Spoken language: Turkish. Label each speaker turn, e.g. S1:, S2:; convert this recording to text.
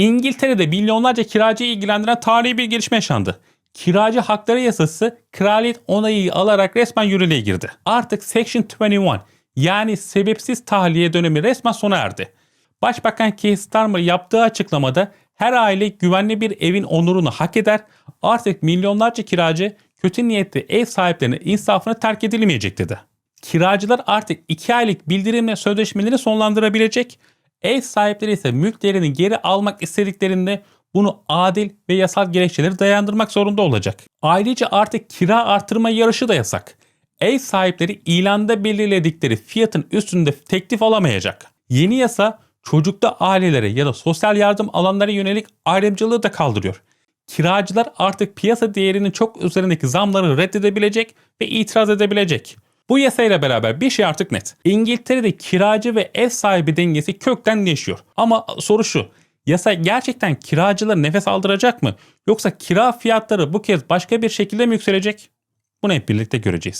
S1: İngiltere'de milyonlarca kiracıyı ilgilendiren tarihi bir gelişme yaşandı. Kiracı hakları yasası kraliyet onayı alarak resmen yürürlüğe girdi. Artık Section 21 yani sebepsiz tahliye dönemi resmen sona erdi. Başbakan Keir Starmer yaptığı açıklamada her aile güvenli bir evin onurunu hak eder. Artık milyonlarca kiracı kötü niyetli ev sahiplerine insafını terk edilmeyecek dedi. Kiracılar artık 2 aylık bildirimle sözleşmeleri sonlandırabilecek. Ev sahipleri ise mülklerini geri almak istediklerinde bunu adil ve yasal gerekçeleri dayandırmak zorunda olacak. Ayrıca artık kira artırma yarışı da yasak. Ev sahipleri ilanda belirledikleri fiyatın üstünde teklif alamayacak. Yeni yasa çocuklu ailelere ya da sosyal yardım alanlara yönelik ayrımcılığı da kaldırıyor. Kiracılar artık piyasa değerinin çok üzerindeki zamları reddedebilecek ve itiraz edebilecek. Bu yasayla beraber bir şey artık net. İngiltere'de kiracı ve ev sahibi dengesi kökten değişiyor. Ama soru şu. Yasa gerçekten kiracıları nefes aldıracak mı? Yoksa kira fiyatları bu kez başka bir şekilde mi yükselecek? Bunu hep birlikte göreceğiz.